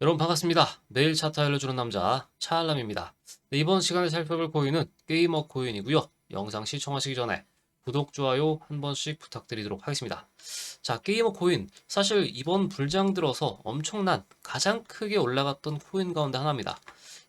여러분 반갑습니다. 매일 차트 알려주는 남자 차알람입니다. 네, 이번 시간에 살펴볼 코인은 게이머 코인이고요. 영상 시청하시기 전에 구독, 좋아요 한 번씩 부탁드리도록 하겠습니다. 자, 게이머 코인 사실 이번 불장 들어서 엄청난 가장 크게 올라갔던 코인 가운데 하나입니다.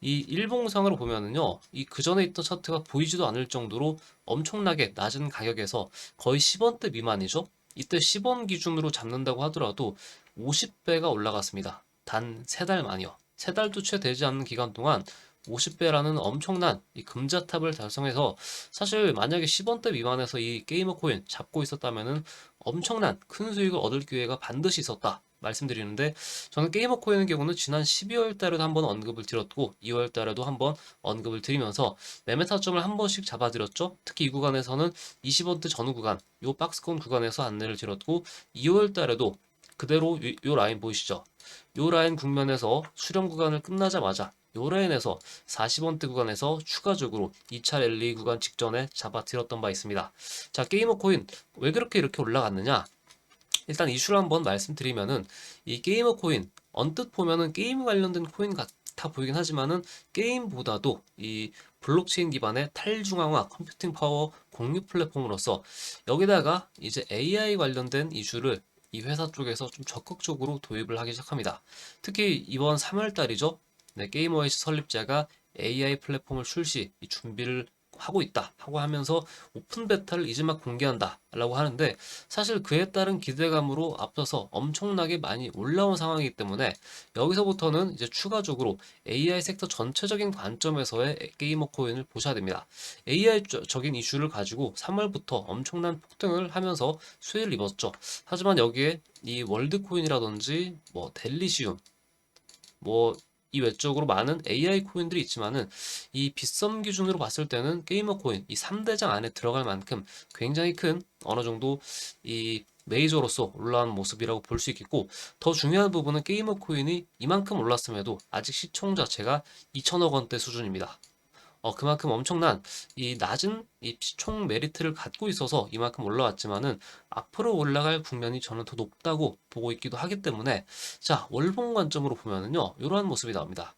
이 일봉상으로 보면은요, 이 그 전에 있던 차트가 보이지도 않을 정도로 엄청나게 낮은 가격에서 거의 10원대 미만이죠. 이때 10원 기준으로 잡는다고 하더라도 50배가 올라갔습니다. 단 세 달 만이요. 세 달도 채 되지 않는 기간 동안 50배라는 엄청난 이 금자탑을 달성해서 사실 만약에 10원대 미만에서 이 게이머 코인 잡고 있었다면은 엄청난 큰 수익을 얻을 기회가 반드시 있었다. 말씀드리는데 저는 게이머 코인의 경우는 지난 12월 달에도 한번 언급을 드렸고 2월 달에도 한번 언급을 드리면서 매매 타점을 한 번씩 잡아 드렸죠. 특히 이 구간에서는 20원대 전후 구간, 요 박스권 구간에서 안내를 드렸고 2월 달에도 그대로 요, 요 라인 보이시죠? 요 라인 국면에서 수렴 구간을 끝나자마자 요 라인에서 40원대 구간에서 추가적으로 2차 랠리 구간 직전에 잡아들었던 바 있습니다. 자, 게이머 코인 왜 그렇게 이렇게 올라갔느냐? 일단 이슈를 한번 말씀드리면은 이 게이머 코인 언뜻 보면은 게임 관련된 코인 같아 보이긴 하지만은 게임보다도 이 블록체인 기반의 탈중앙화 컴퓨팅 파워 공유 플랫폼으로서 여기다가 이제 AI 관련된 이슈를 이 회사 쪽에서 좀 적극적으로 도입을 하기 시작합니다. 특히 이번 3월 달이죠. 네, 게이머웨이스 설립자가 AI 플랫폼을 출시 이 준비를 하고 있다 하고 하면서 오픈 베타를 이제 막 공개한다 라고 하는데 사실 그에 따른 기대감으로 앞서서 엄청나게 많이 올라온 상황이기 때문에 여기서부터는 이제 추가적으로 AI 섹터 전체적인 관점에서의 게이머 코인을 보셔야 됩니다. AI적인 이슈를 가지고 3월부터 엄청난 폭등을 하면서 수혜를 입었죠. 하지만 여기에 이 월드 코인이라든지 뭐 델리시움 뭐 이 외적으로 많은 AI 코인들이 있지만은 이 빗썸 기준으로 봤을 때는 게이머 코인 이 3대장 안에 들어갈 만큼 굉장히 큰 어느 정도 이 메이저로서 올라온 모습이라고 볼 수 있겠고 더 중요한 부분은 게이머 코인이 이만큼 올랐음에도 아직 시총 자체가 2천억 원대 수준입니다. 어, 그만큼 엄청난 이 낮은 이 시총 메리트를 갖고 있어서 이만큼 올라왔지만은 앞으로 올라갈 국면이 저는 더 높다고 보고 있기도 하기 때문에 자, 월봉 관점으로 보면은요, 이러한 모습이 나옵니다.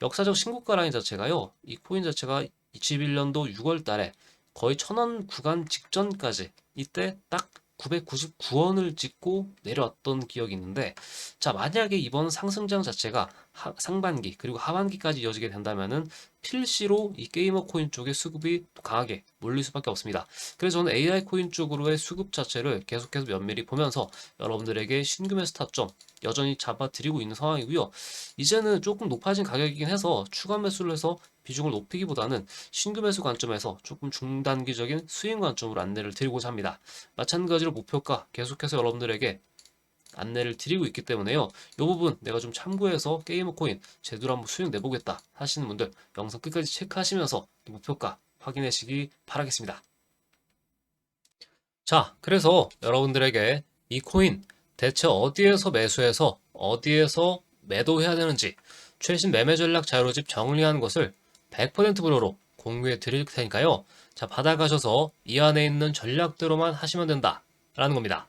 역사적 신고가 라인 자체가요, 이 코인 자체가 21년도 6월 달에 거의 1000원 구간 직전까지 이때 딱 999원을 찍고 내려왔던 기억이 있는데 자 만약에 이번 상승장 자체가 하- 상반기 그리고 하반기까지 이어지게 된다면은 필시로 이 게이머 코인 쪽의 수급이 또 강하게 몰릴 수밖에 없습니다. 그래서 저는 AI 코인 쪽으로의 수급 자체를 계속해서 면밀히 보면서 여러분들에게 신규 매수 타점 여전히 잡아드리고 있는 상황이고요. 이제는 조금 높아진 가격이긴 해서 추가 매수를 해서 비중을 높이기보다는 신규 매수 관점에서 조금 중단기적인 수익 관점으로 안내를 드리고자 합니다. 마찬가지로 목표가 계속해서 여러분들에게 안내를 드리고 있기 때문에요. 이 부분 내가 좀 참고해서 게이머 코인 제대로 한번 수익 내보겠다 하시는 분들 영상 끝까지 체크하시면서 이 목표가 확인하시기 바라겠습니다. 자, 그래서 여러분들에게 이 코인 대체 어디에서 매수해서 어디에서 매도해야 되는지 최신 매매 전략 자료집 정리한 것을 100% 무료로 공유해 드릴 테니까요. 자, 받아가셔서 이 안에 있는 전략대로만 하시면 된다. 라는 겁니다.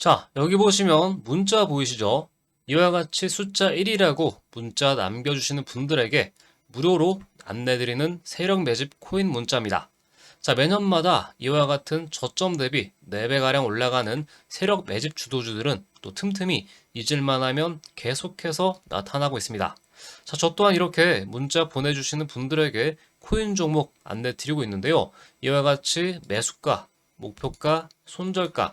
자, 여기 보시면 문자 보이시죠? 이와 같이 숫자 1이라고 문자 남겨주시는 분들에게 무료로 안내드리는 세력 매집 코인 문자입니다. 자, 매년마다 이와 같은 저점 대비 4배가량 올라가는 세력 매집 주도주들은 또 틈틈이 잊을만 하면 계속해서 나타나고 있습니다. 자, 저 또한 이렇게 문자 보내주시는 분들에게 코인 종목 안내 드리고 있는데요. 이와 같이 매수가, 목표가, 손절가,